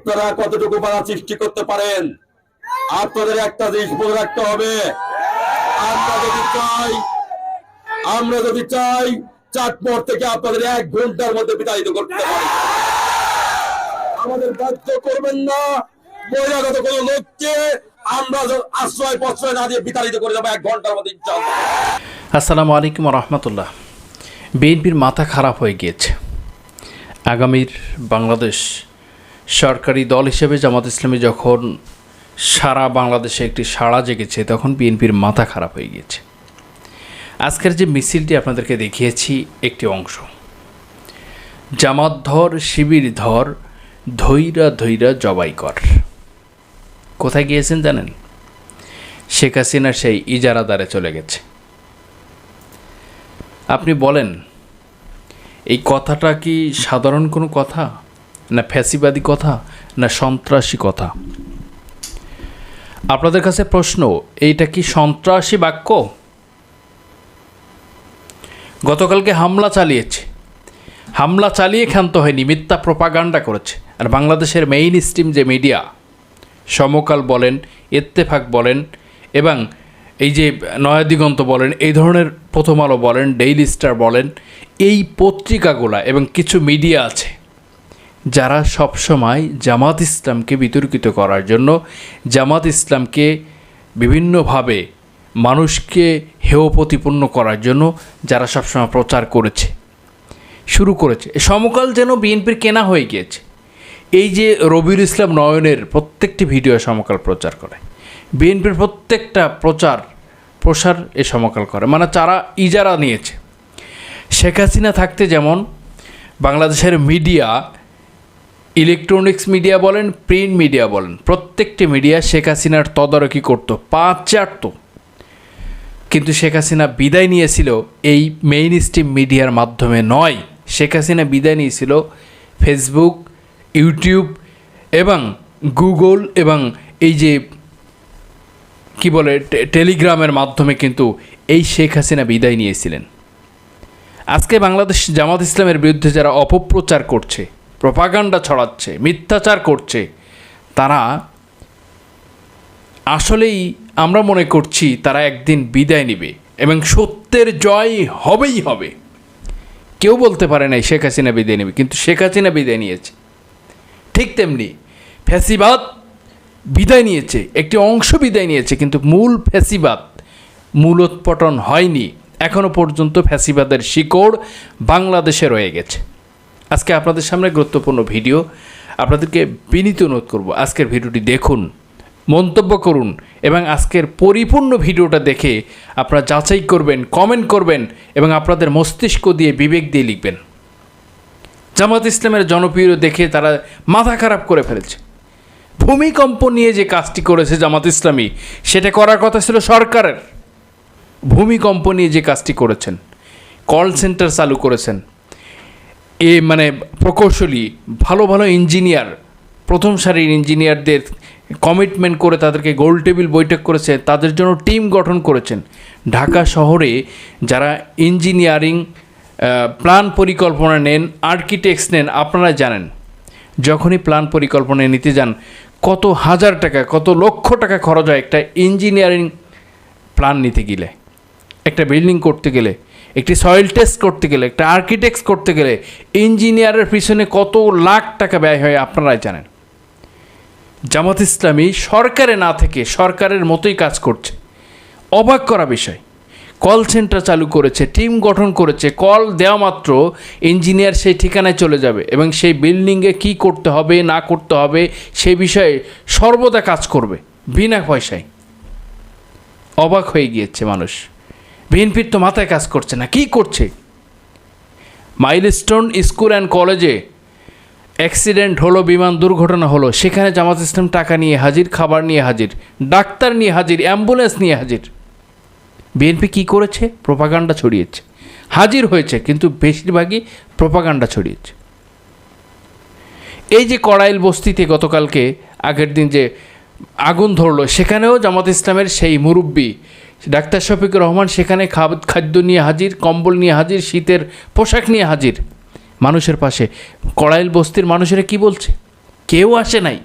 আপনারা কতটুকু বাধা সৃষ্টি করতে পারেন? আপনাদের একটা জিনিস মনে রাখতে হবে। আমরা যদি চাই, আমরা যদি চাই চাটমোড় থেকে আপনাদের এক ঘণ্টার মধ্যে বিতাড়িত করতে পারি। আমাদের বাধ্য করবেন না। বহিরাগত কোন লোককে আমরা আশ্রয় প্রশ্রয় না দিয়ে বিতাড়িত করে যাব এক ঘণ্টার মধ্যে আসসালামু আলাইকুম রহমতুল্লাহ। বিএনপির মাথা খারাপ হয়ে গিয়েছে। আগামীর বাংলাদেশ সরকারি দল হিসেবে জামাত ইসলামী যখন সারা বাংলাদেশে একটি সাড়া জেগেছে, তখন বিএনপির মাথা খারাপ হয়ে গিয়েছে। আজকের যে মিছিলটি আপনাদেরকে দেখিয়েছি একটি অংশ। জামাত ধর, শিবির ধর, ধৈরা ধৈরা জবাই কর। কোথায় গিয়েছেন জানেন? শেখ হাসিনা সেই ইজারাদারে চলে গেছে। আপনি বলেন, এই কথাটা কি সাধারণ কোনো কথা? না ফ্যাসিবাদী কথা, না সন্ত্রাসী কথা? আপনাদের কাছে প্রশ্ন, এইটা কি সন্ত্রাসী বাক্য? গতকালকে হামলা চালিয়েছে। হামলা চালিয়ে ক্ষান্ত হয়নি, মিথ্যা প্রপাগান্ডা করেছে। আর বাংলাদেশের মেইন স্ট্রিম যে মিডিয়া সমকাল বলেন, ইত্তেফাক বলেন, এবং এই যে নয়াদিগন্ত বলেন, এই ধরনের প্রথম আলো বলেন ডেইলি স্টার বলেন, এই পত্রিকাগুলা এবং কিছু মিডিয়া আছে যারা সবসময় জামাত ইসলামকে বিতর্কিত করার জন্য, জামাত ইসলামকে বিভিন্নভাবে মানুষকে হেয় প্রতিপন্ন করার জন্য যারা সবসময় প্রচার করেছে, শুরু করেছে। সমকাল যেন বিএনপির কেনা হয়ে গিয়েছে। এই যে রবিউল ইসলাম নয়নের প্রত্যেকটি ভিডিও সমকাল প্রচার করে, বিএনপির প্রত্যেকটা প্রচার, প্রসার এ সমকাল করে। মানে তারা ইজারা নিয়েছে। শেখ হাসিনা থাকতে যেমন বাংলাদেশের মিডিয়া ইলেকট্রনিক্স মিডিয়া বলেন, প্রিন্ট মিডিয়া বলেন, প্রত্যেকটি মিডিয়া শেখ হাসিনার তদারকি করতো, পাঁচ চারতো। কিন্তু শেখ হাসিনা বিদায় নিয়েছিল এই মেইন স্ট্রিম মিডিয়ার মাধ্যমে নয়। শেখ হাসিনা বিদায় নিয়েছিল ফেসবুক ইউটিউব এবং গুগল এবং এই যে, কি বলে টেলিগ্রামের মাধ্যমে কিন্তু এই শেখ হাসিনা বিদায় নিয়েছিলেন। আজকে বাংলাদেশ জামাত ইসলামের বিরুদ্ধে যারা অপপ্রচার করছে প্রপাগান্ডা ছড়াচ্ছে, মিথ্যাচার করছে। তারা আসলেই আমরা মনে করছি তারা একদিন বিদায় নেবে এবং সত্যের জয় হবেই হবে। কেউ বলতে পারে নাই শেখ হাসিনা বিদায় নেবে, কিন্তু শেখ হাসিনা বিদায় নিয়েছে। ঠিক তেমনি ফ্যাসিবাদ বিদায় নিয়েছে, একটি অংশ বিদায় নিয়েছে, কিন্তু মূল ফ্যাসিবাদ মূলোৎপটন হয়নি। এখনও পর্যন্ত ফ্যাসিবাদের শিকড় বাংলাদেশে রয়ে গেছে। আজকে আপনাদের সামনে গুরুত্বপূর্ণ ভিডিও। আপনাদেরকে বিনীত অনুরোধ করব, আজকের ভিডিওটি দেখুন, মন্তব্য করুন এবং আজকের পরিপূর্ণ ভিডিওটা দেখে আপনারা যাচাই করবেন কমেন্ট করবেন এবং আপনাদের মস্তিষ্ক দিয়ে বিবেক দিয়ে লিখবেন। জামাত ইসলামের জনপ্রিয় দেখে তারা মাথা খারাপ করে ফেলেছে। ভূমিকম্প নিয়ে যে কাজটি করেছে জামাত ইসলামী, সেটা করার কথা ছিল সরকারের। ভূমিকম্প নিয়ে যে কাজটি করেছেন কল সেন্টার চালু করেছেন এ মানে প্রকৌশলী, ভালো ভালো ইঞ্জিনিয়ার প্রথম সারির ইঞ্জিনিয়ারদের কমিটমেন্ট করে তাদেরকে গোল টেবিল বৈঠক করেছে, তাদের জন্য টিম গঠন করেছেন। ঢাকা শহরে যারা ইঞ্জিনিয়ারিং প্ল্যান পরিকল্পনা নেন আর্কিটেক্টস নেন আপনারা জানেন, যখনই প্ল্যান পরিকল্পনা নিতে যান, কত হাজার টাকা, কত লক্ষ টাকা খরচ হয় একটা ইঞ্জিনিয়ারিং প্ল্যান নিতে গেলে, একটা বিল্ডিং করতে গেলে। একটি সয়েল টেস্ট করতে গেলে, একটা আর্কিটেক্ট করতে গেলে ইঞ্জিনিয়ারের পিছনে কত লাখ টাকা ব্যয় হয় আপনারাই জানেন। জামাত ইসলামী সরকারে না থেকে সরকারের মতোই কাজ করছে। অবাক করা বিষয়। কল সেন্টার চালু করেছে, টিম গঠন করেছে, কল দেওয়া মাত্র ইঞ্জিনিয়ার সেই ঠিকানায় চলে যাবে এবং সেই বিল্ডিংয়ে কী করতে হবে, না করতে হবে সেই বিষয়ে সর্বদা কাজ করবে, বিনা পয়সায়। অবাক হয়ে গিয়েছে মানুষ। বিএনপির তো মাথায় কাজ করছে না, কি করছে? মাইলস্টোন স্কুল অ্যান্ড কলেজে অ্যাক্সিডেন্ট হলো, বিমান দুর্ঘটনা হলো, সেখানে জামাত ইসলাম টাকা নিয়ে হাজির, খাবার নিয়ে হাজির, ডাক্তার নিয়ে হাজির অ্যাম্বুলেন্স নিয়ে হাজির। বিএনপি কি করেছে? প্রপাগান্ডা ছড়িয়েছে। হাজির হয়েছে, কিন্তু বেশিরভাগই প্রপাগান্ডা ছড়িয়েছে। এই যে কড়াইল বস্তিতে গতকালকে আগের দিন যে আগুন ধরলো, সেখানেও জামাত ইসলামের সেই মুরব্বী ডাক্তার শফিকুর রহমান সেখানে খাদ্য নিয়ে হাজির, কম্বল নিয়ে হাজির, শীতের পোশাক নিয়ে হাজির। মানুষের পাশে কড়াইল বস্তির মানুষেরা কি বলছে? কেউ আসে নাই।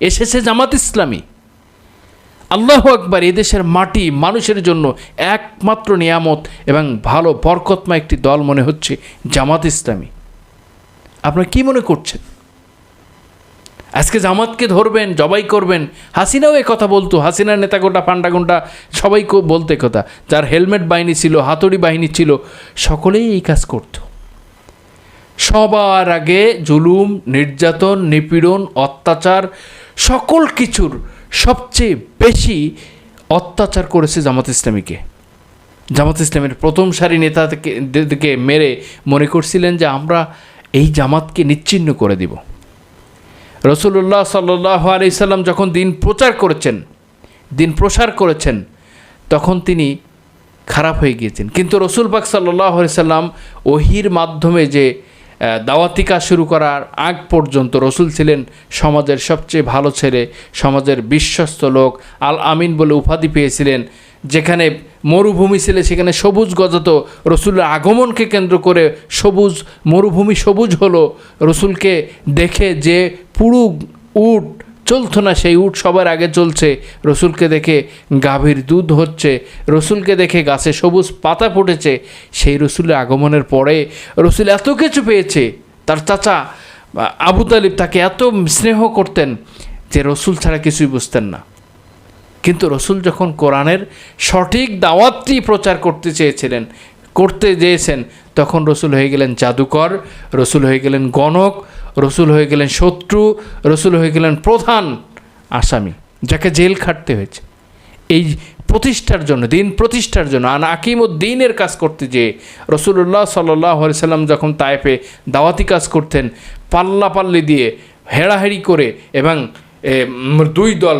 এসেছে জামাত ইসলামী। আল্লাহ আকবার, এদেশের মাটি মানুষের জন্য একমাত্র নিয়ামত এবং ভালো বরকতমা একটি দল মনে হচ্ছে জামাত ইসলামী। আপনারা কি মনে করছেন? আজকে জামাতকে ধরবেন, জবাই করবেন। হাসিনাও এ কথা বলতো, হাসিনার নেতা গোটা পান্ডা গোন্ডা সবাই বলতে কথা। যার হেলমেট বাহিনী ছিল, হাতুড়ি বাহিনী ছিল, সকলেই এই কাজ করতো। সবার আগে জুলুম, নির্যাতন, নিপীড়ন, অত্যাচার, সকল কিছুর সবচেয়ে বেশি অত্যাচার করেছে জামাত ইসলামীকে। জামাত ইসলামের প্রথম সারি নেতাকে মেরে মনে করছিলেন যে আমরা এই জামাতকে নিচ্ছিন্ন করে দিব। রসুল্লাহ সাল্লাহ আলি সাল্লাম যখন দিন প্রচার করেছেন দিন প্রসার করেছেন তখন তিনি খারাপ হয়ে গিয়েছেন। কিন্তু রসুল পাক সাল্লাহ সাল্লাম ওহির মাধ্যমে যে আহ, দাওয়াতি কাজ শুরু করার আগ পর্যন্ত রসুল ছিলেন সমাজের সবচেয়ে ভালো ছেলে সমাজের বিশ্বস্ত লোক আল আমিন বলে উপাধি পেয়েছিলেন। যেখানে মরুভূমি ছিল, সেখানে সবুজ গজাত রসুলের আগমনকে কেন্দ্র করে সবুজ, মরুভূমি সবুজ হলো। রসুলকে দেখে যে পুরু উট চলতো না, সেই উট সবার আগে চলছে। রসুলকে দেখে গাভীর দুধ হচ্ছে। রসুলকে দেখে গাছে সবুজ পাতা ফুটেছে। সেই রসুলের আগমনের পরে রসুল এত কিছু পেয়েছে। তার চাচা আবু তালিব তাকে এত স্নেহ করতেন যে রসুল ছাড়া কিছুই বুঝতেন না। কিন্তু রসুল যখন কোরআনের সঠিক দাওয়াতটি প্রচার করতে চেয়েছিলেন, করতে চেয়েছেন তখন রসুল হয়ে গেলেন জাদুকর, রসুল হয়ে গেলেন গণক, রসুল হয়ে গেলেন শত্রু, রসুল হয়ে গেলেন প্রধান আসামি, যাকে জেল খাটতে হয়েছে। এই প্রতিষ্ঠার জন্য, দিন প্রতিষ্ঠার জন্য, আন আকিমুদ্দিনের কাজ করতে যেয়ে রসুল্লাহ সাল্লাহ সাল্লাম যখন তাইফে দাওয়াতি কাজ করতেন পাল্লা পাল্লি দিয়ে হেড়াহেড়ি করে এবং দুই দল,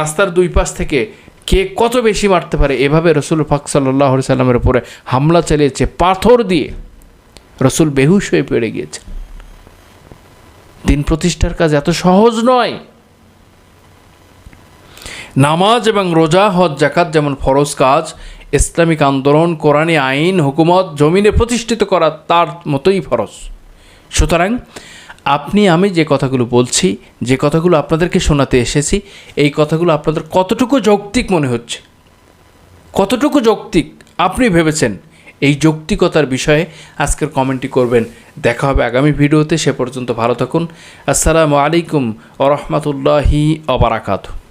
রাস্তার দুই পাশ থেকে কে কত বেশি মারতে পারে, এভাবে রসুল ফাক সাল্লাহ সাল্লামের উপরে হামলা চালিয়েছে, পাথর দিয়ে রসুল বেহুশ হয়ে পড়ে গিয়েছে। দিন প্রতিষ্ঠার কাজ এত সহজ নয়। নামাজ এবং রোজা, হজ জাকাত যেমন ফরজ কাজ, ইসলামিক আন্দোলন, কোরআনী আইন, হুকুমত, জমিনে প্রতিষ্ঠিত করা তার মতোই ফরজ। সুতরাং আপনি, আমি যে কথাগুলো বলছি, যে কথাগুলো আপনাদেরকে শোনাতে এসেছি, এই কথাগুলো আপনাদের কতটুকু যৌক্তিক মনে হচ্ছে? কতটুকু যৌক্তিক আপনি ভেবেছেন? এই যৌক্তিকতার বিষয়ে আজকের কমেন্টটি করবেন। দেখা হবে আগামী ভিডিওতে। সে পর্যন্ত ভালো থাকুন। আসসালামু আলাইকুম ও রহমতুল্লাহি অবরাকাতু